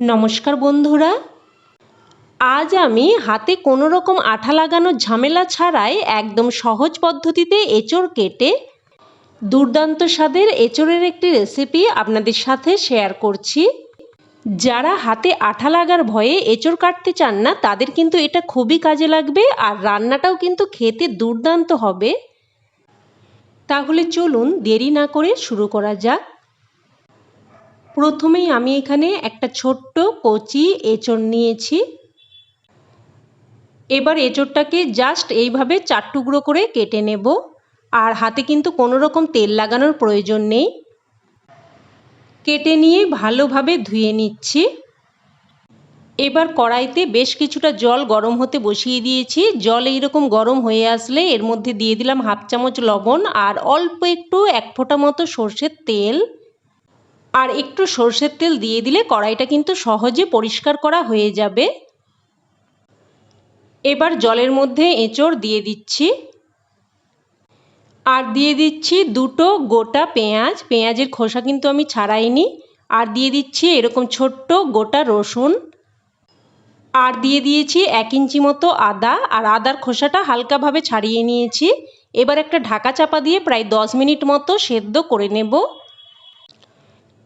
নমস্কার বন্ধুরা। আজ আমি হাতে কোনো রকম আঠা লাগানোর ঝামেলা ছাড়াই একদম সহজ পদ্ধতিতে এঁচড় কেটে দুর্দান্ত স্বাদের এঁচড়ের একটি রেসিপি আপনাদের সাথে শেয়ার করছি। যারা হাতে আঠা লাগার ভয়ে এঁচড় কাটতে চান না, তাদের কিন্তু এটা খুবই কাজে লাগবে আর রান্নাটাও কিন্তু খেতে দুর্দান্ত হবে। তাহলে চলুন দেরি না করে শুরু করা যাক। প্রথমেই আমি এখানে একটা ছোট্ট কচি এঁচড় নিয়েছি। এবার এঁচড়টাকে জাস্ট এইভাবে চার টুকরো করে কেটে নেব। আর হাতে কিন্তু কোনো রকম তেল লাগানোর প্রয়োজন নেই। কেটে নিয়ে ভালোভাবে ধুয়ে নিচ্ছি। এবার কড়াইতে বেশ কিছুটা জল গরম হতে বসিয়ে দিয়েছি। জল এইরকম গরম হয়ে আসলে এর মধ্যে দিয়ে দিলাম হাফ চামচ লবণ আর অল্প একটু এক ফোঁটা মতো সর্ষের তেল। আর একটু সর্ষের তেল দিয়ে দিলে কড়াইটা কিন্তু সহজে পরিষ্কার করা হয়ে যাবে। এবার জলের মধ্যে এঁচড় দিয়ে দিচ্ছি। আর দিয়ে দিচ্ছি দুটো গোটা পেঁয়াজ। পেঁয়াজের খোসা কিন্তু আমি ছাড়াইনি। আর দিয়ে দিচ্ছি এরকম ছোট্ট গোটা রসুন। আর দিয়ে দিয়েছি এক ইঞ্চি মতো আদা। আর আদার খোসাটা হালকাভাবে ছাড়িয়ে নিয়েছি। এবার একটা ঢাকা চাপা দিয়ে প্রায় দশ মিনিট মতো সেদ্ধ করে নেব।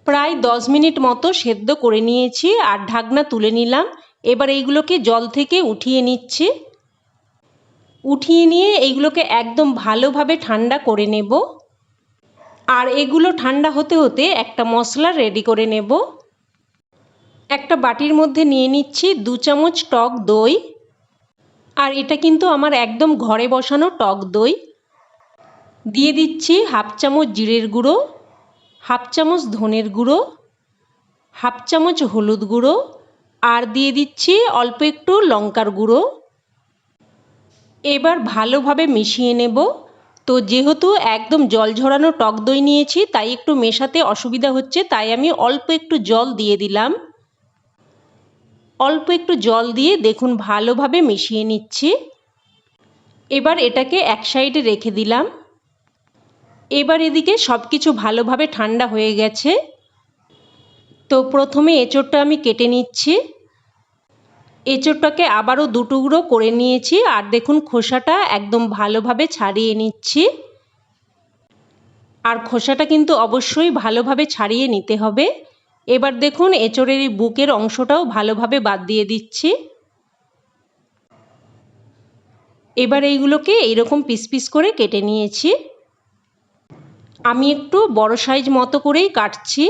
প্রায় দশ মিনিট মতো সেদ্ধ করে নিয়েছি আর ঢাকনা তুলে নিলাম। এবার এইগুলোকে জল থেকে উঠিয়ে নিচ্ছি। উঠিয়ে নিয়ে এইগুলোকে একদম ভালোভাবে ঠান্ডা করে নেব। আর এগুলো ঠান্ডা হতে হতে একটা মশলা রেডি করে নেব। একটা বাটির মধ্যে নিয়ে নিচ্ছি দু চামচ টক দই। আর এটা কিন্তু আমার একদম ঘরে বসানো টক দই। দিয়ে দিচ্ছি হাফ চামচ জিরের গুঁড়ো। হাফ চামচ ধনের গুঁড়ো, হাফ চামচ হলুদ গুঁড়ো, আর দিয়ে দিচ্ছি অল্প একটু লঙ্কার গুঁড়ো। এবার ভালোভাবে মিশিয়ে নেব। তো যেহেতু একদম জল ঝরানো টক দই নিয়েছি, তাই একটু মেশাতে অসুবিধা হচ্ছে, তাই আমি অল্প একটু জল দিয়ে দিলাম। অল্প একটু জল দিয়ে দেখুন ভালোভাবে মিশিয়ে নিচ্ছি। এবার এটাকে এক সাইডে রেখে দিলাম। এবার এদিকে সব কিছু ভালোভাবে ঠান্ডা হয়ে গেছে। তো প্রথমে এঁচোড়টা আমি কেটে নিচ্ছি। এঁচোড়টাকে আবারও দুটুকরো করে নিয়েছি আর দেখুন খোসাটা একদম ভালোভাবে ছাড়িয়ে নিচ্ছি। আর খোসাটা কিন্তু অবশ্যই ভালোভাবে ছাড়িয়ে নিতে হবে। এবার দেখুন এঁচোড়ের এই বুকের অংশটাও ভালোভাবে বাদ দিয়ে দিচ্ছি। এবার এইগুলোকে এইরকম পিস পিস করে কেটে নিয়েছি। আমি একটু বড় সাইজ মতো করেই কাটছি।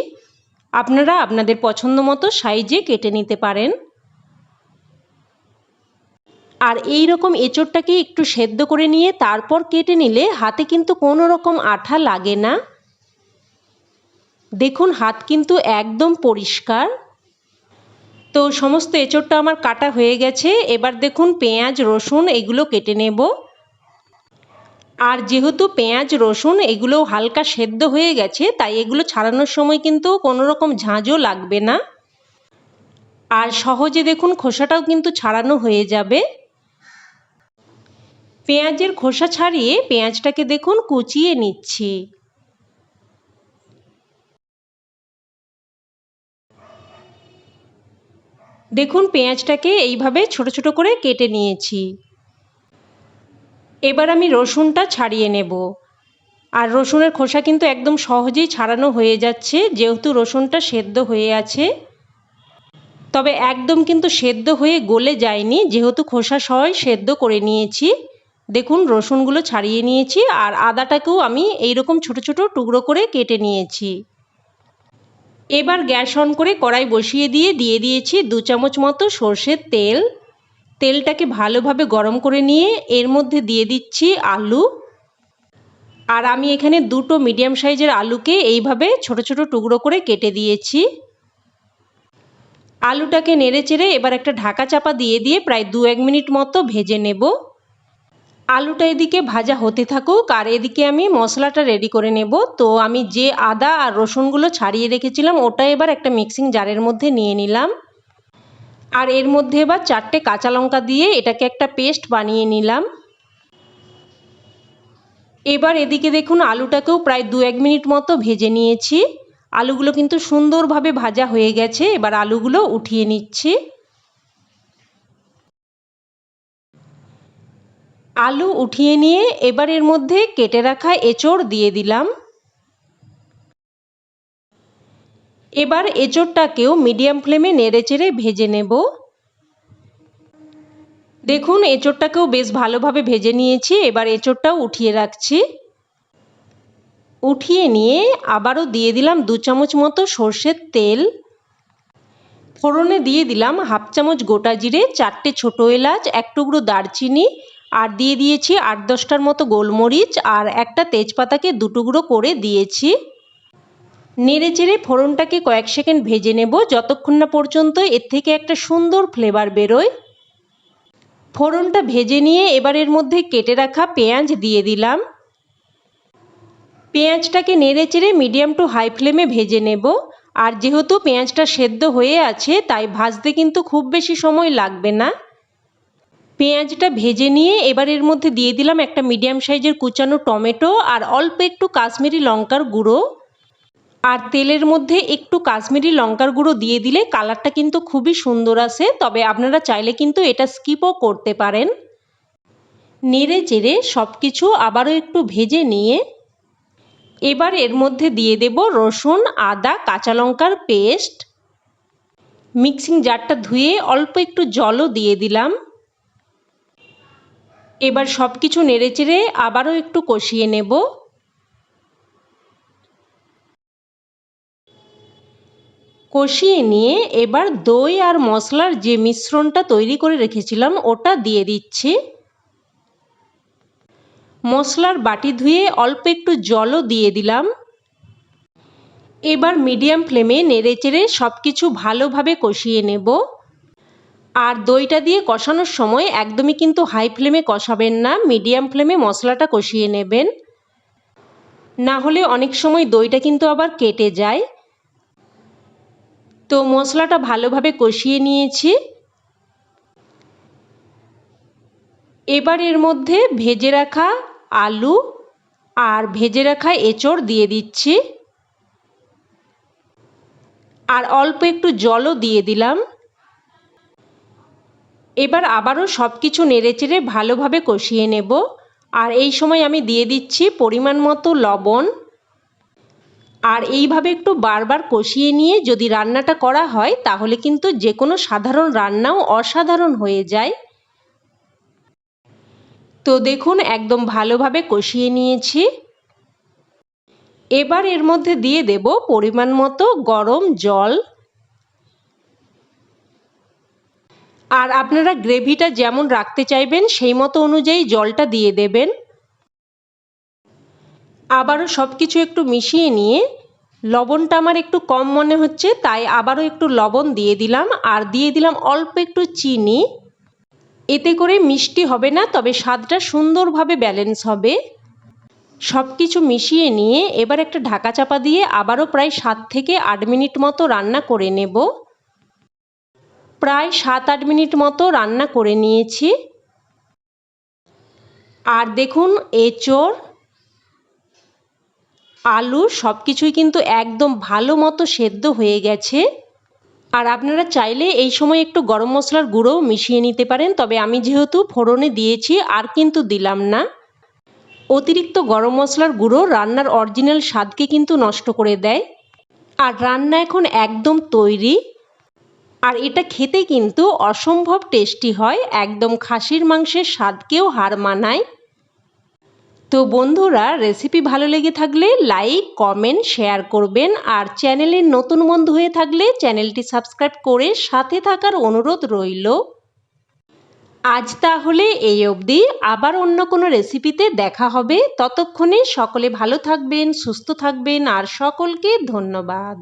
আপনারা আপনাদের পছন্দ মতো সাইজে কেটে নিতে পারেন। আর এই রকম এঁচোড়টাকে একটু সেদ্ধ করে নিয়ে তারপর কেটে নিলে হাতে কিন্তু কোনো রকম আঠা লাগে না। দেখুন, হাত কিন্তু একদম পরিষ্কার। তো সমস্ত এঁচোড়টা আমার কাটা হয়ে গেছে। এবার দেখুন, পেঁয়াজ, রসুন, এগুলো কেটে নেব। আর যেহেতু পেঁয়াজ, রসুন এগুলো হালকা সেদ্ধ হয়ে গেছে, তাই এগুলো ছাড়ানোর সময় কিন্তু কোনো রকম ঝাঁঝও লাগবে না। আর সহজে দেখুন খোসাটাও কিন্তু ছাড়ানো হয়ে যাবে। পেঁয়াজের খোসা ছাড়িয়ে পেঁয়াজটাকে দেখুন কুচিয়ে নিচ্ছি। দেখুন পেঁয়াজটাকে এইভাবে ছোট ছোট করে কেটে নিয়েছি। এবার আমি রসুনটা ছাড়িয়ে নেব। আর রসুনের খোসা কিন্তু একদম সহজেই ছাড়ানো হয়ে যাচ্ছে, যেহেতু রসুনটা সেদ্ধ হয়ে আছে। তবে একদম কিন্তু সেদ্ধ হয়ে গলে যায়নি, যেহেতু খোসা সহ সেদ্ধ করে নিয়েছি। দেখুন, রসুনগুলো ছাড়িয়ে নিয়েছি, আর আদাটাকেও আমি এইরকম ছোট ছোট টুকরো করে কেটে নিয়েছি। এবার গ্যাস অন করে কড়াই বসিয়ে দিয়ে দিয়ে দিয়েছি দু চামচ মতো সর্ষের তেল। তেলটাকে ভালোভাবে গরম করে নিয়ে এর মধ্যে দিয়ে দিচ্ছি আলু। আর আমি এখানে দুটো মিডিয়াম সাইজের আলুকে এইভাবে ছোট ছোট টুকরো করে কেটে দিয়েছি। আলুটাকে নেড়ে চেড়ে এবার একটা ঢাকা চাপা দিয়ে দিয়ে প্রায় দু এক মিনিট মতো ভেজে নেব। আলুটা এদিকে ভাজা হতে থাকুক, আর এদিকে আমি মশলাটা রেডি করে নেব। তো আমি যে আদা আর রসুনগুলো ছাড়িয়ে রেখেছিলাম, ওটা এবার একটা মিক্সিং জারের মধ্যে নিয়ে নিলাম। আর এর মধ্যে এবার চারটে কাঁচা লঙ্কা দিয়ে এটাকে একটা পেস্ট বানিয়ে নিলাম। এবার এদিকে দেখুন আলুটাকেও প্রায় দু এক মিনিট মতো ভেজে নিয়েছি। আলুগুলো কিন্তু সুন্দরভাবে ভাজা হয়ে গেছে, এবার আলুগুলো উঠিয়ে নিচ্ছি। আলু উঠিয়ে নিয়ে এবার এর মধ্যে কেটে রাখা এঁচড় দিয়ে দিলাম। এবার এঁচড়টাকেও মিডিয়াম ফ্লেমে নেড়েচেড়ে ভেজে নেব। দেখুন, এঁচড়টাকেও বেশ ভালোভাবে ভেজে নিয়েছি। এবার এঁচড়টাও উঠিয়ে রাখছি। উঠিয়ে নিয়ে আবারও দিয়ে দিলাম দু চামচ মতো সর্ষের তেল। ফোড়নে দিয়ে দিলাম হাফ চামচ গোটা জিরে, চারটে ছোটো এলাচ, এক টুকরো দারচিনি আর দিয়ে দিয়েছি আট দশটার মতো গোলমরিচ আর একটা তেজপাতাকে দুটুকরো করে দিয়েছি। নেড়ে চেড়ে ফোড়নটাকে কয়েক সেকেন্ড ভেজে নেব, যতক্ষণ না পর্যন্ত এর থেকে একটা সুন্দর ফ্লেভার বেরোয়। ফোড়নটা ভেজে নিয়ে এবার এর মধ্যে কেটে রাখা পেঁয়াজ দিয়ে দিলাম। পেঁয়াজটাকে নেড়ে চেড়ে মিডিয়াম টু হাই ফ্লেমে ভেজে নেব। আর যেহেতু পেঁয়াজটা সেদ্ধ হয়ে আছে, তাই ভাজতে কিন্তু খুব বেশি সময় লাগবে না। পেঁয়াজটা ভেজে নিয়ে এবার এর মধ্যে দিয়ে দিলাম একটা মিডিয়াম সাইজের কুচানো টমেটো আর অল্প একটু কাশ্মীরি লঙ্কার গুঁড়ো। আর তেলের মধ্যে একটু কাশ্মীরি লঙ্কার গুঁড়ো দিয়ে দিলে কালারটা কিন্তু খুবই সুন্দর আসে, তবে আপনারা চাইলে কিন্তু এটা স্কিপও করতে পারেন। নেড়ে চেড়ে সব কিছু আবারও একটু ভেজে নিয়ে এবার এর মধ্যে দিয়ে দেব রসুন, আদা, কাঁচা লঙ্কার পেস্ট। মিক্সিং জারটা ধুয়ে অল্প একটু জলও দিয়ে দিলাম। এবার সব কিছু নেড়ে চেড়ে আবারও একটু কষিয়ে নেব। কষিয়ে নিয়ে এবার দই আর মশলার যে মিশ্রণটা তৈরি করে রেখেছিলাম, ওটা দিয়ে দিচ্ছি। মশলার বাটি ধুয়ে অল্প একটু জলও দিয়ে দিলাম। এবার মিডিয়াম ফ্লেমে নেড়ে চেড়ে সব কিছু ভালোভাবে কষিয়ে নেব। আর দইটা দিয়ে কষানোর সময় একদমই কিন্তু হাই ফ্লেমে কষাবেন না, মিডিয়াম ফ্লেমে মশলাটা কষিয়ে নেবেন। না হলে অনেক সময় দইটা কিন্তু আবার কেটে যায়। তো মশলাটা ভালোভাবে কষিয়ে নিয়েছি। এবার এর মধ্যে ভেজে রাখা আলু আর ভেজে রাখা এঁচড় দিয়ে দিচ্ছি। আর অল্প একটু জলও দিয়ে দিলাম। এবার আবারও সব কিছু নেড়েচেড়ে ভালোভাবে কষিয়ে নেব। আর এই সময় আমি দিয়ে দিচ্ছি পরিমাণ মতো লবণ। আর এইভাবে একটু বারবার কষিয়ে নিয়ে যদি রান্নাটা করা হয়, তাহলে কিন্তু যে কোনো সাধারণ রান্নাও অসাধারণ হয়ে যায়। তো দেখুন, একদম ভালোভাবে কষিয়ে নিয়েছি। এবার এর মধ্যে দিয়ে দেব পরিমাণ মতো গরম জল। আর আপনারা গ্রেভিটা যেমন রাখতে চাইবেন, সেই মতো অনুযায়ী জলটা দিয়ে দেবেন। আবারও সব কিছু একটু মিশিয়ে নিয়ে লবণটা আমার একটু কম মনে হচ্ছে, তাই আবারও একটু লবণ দিয়ে দিলাম। আর দিয়ে দিলাম অল্প একটু চিনি। এতে করে মিষ্টি হবে না, তবে স্বাদটা সুন্দরভাবে ব্যালেন্স হবে। সব কিছু মিশিয়ে নিয়ে এবার একটা ঢাকা চাপা দিয়ে আবারও প্রায় সাত থেকে আট মিনিট মতো রান্না করে নেব। প্রায় সাত আট মিনিট মতো রান্না করে নিয়েছি। আর দেখুন, এঁচড় আলু সব কিছুই কিন্তু একদম ভালো মতো সেদ্ধ হয়ে গেছে। আর আপনারা চাইলে এই সময় একটু গরম মশলার গুঁড়োও মিশিয়ে নিতে পারেন, তবে আমি যেহেতু ফোড়নে দিয়েছি আর কিন্তু দিলাম না। অতিরিক্ত গরম মশলার গুঁড়ো রান্নার অরিজিনাল স্বাদকে কিন্তু নষ্ট করে দেয়। আর রান্না এখন একদম তৈরি। আর এটা খেতে কিন্তু অসম্ভব টেস্টি হয়, একদম খাসির মাংসের স্বাদকেও হার মানায়। তো বন্ধুরা রেসিপি ভালো লেগে থাকলে লাইক কমেন্ট শেয়ার করবেন। আর চ্যানেলের নতুন বন্ধু হয়ে থাকলে চ্যানেলটি সাবস্ক্রাইব করে সাথে থাকার অনুরোধ রইল। আজ তাহলে এই অবধি। আবার অন্য কোনো রেসিপিতে দেখা হবে। ততক্ষণে সকলে ভালো থাকবেন, সুস্থ থাকবেন। আর সকলকে ধন্যবাদ।